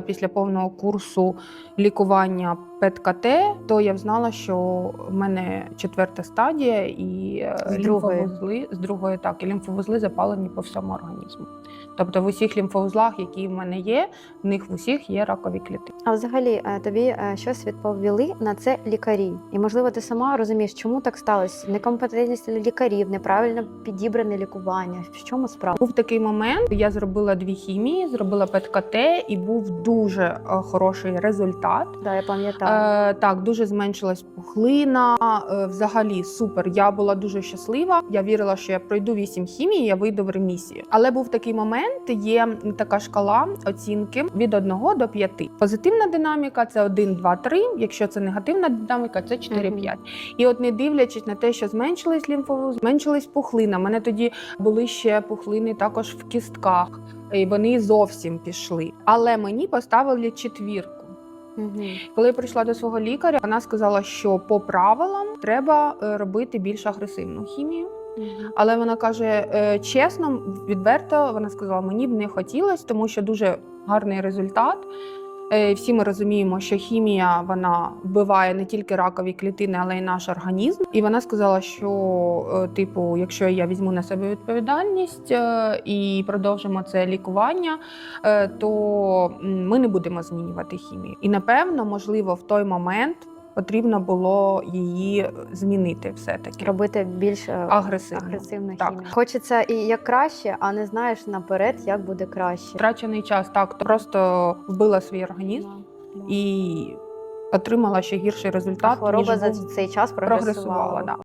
Після повного курсу лікування ПЕТ-КТ, то я знала, що в мене четверта стадія і е, З другої. лімфовузли з другої так, і лімфовузли запалені по всьому організму. Тобто в усіх лімфовузлах, які в мене є, в них в усіх є ракові клітини. А взагалі е, тобі е, щось відповіли на це лікарі, і можливо ти сама розумієш, чому так сталося? Некомпетентність лікарів, неправильно підібране лікування. В чому справа? Був такий момент, я зробила дві хімії, зробила ПЕТ-КТ, і був дуже хороший результат. Да, я пам'ятаю. Е, так, дуже зменшилась пухлина. Е, взагалі супер. Я була дуже щаслива. Я вірила, що я пройду вісім хімій, я вийду в ремісію. Але був такий момент: є така шкала оцінки від 1 до 5. Позитивна динаміка це 1, 2, 3. Якщо це негативна динаміка, це 4, Мгм. 5. І от не дивлячись на те, що зменшились лімфовуз, зменшились пухлина. У мене тоді були ще пухлини також в кістках. І вони зовсім пішли. Але мені поставили четвірку. Мгм. Коли я прийшла до свого лікаря, вона сказала, що по правилам треба е, робити більш агресивну хімію. Але вона каже е, чесно, відверто, вона сказала, мені б не хотілося, тому що дуже гарний результат. Е, Всі ми розуміємо, що хімія вона вбиває не тільки ракові клітини, але й наш організм. І вона сказала, що, е, типу, якщо я візьму на себе відповідальність е, і продовжимо це лікування, то ми не будемо змінювати хімію. І напевно, можливо, в той момент потрібно було її змінити все-таки Робити більш е, агресивно. агресивну Так. хімію. Хочеться і як краще, а не знаєш наперед, як буде краще. Втрачений час так, то просто вбила свій організм Да, да. і отримала ще гірший результат. Хвороба ніж за цей час прогресувала. прогресувала. Да.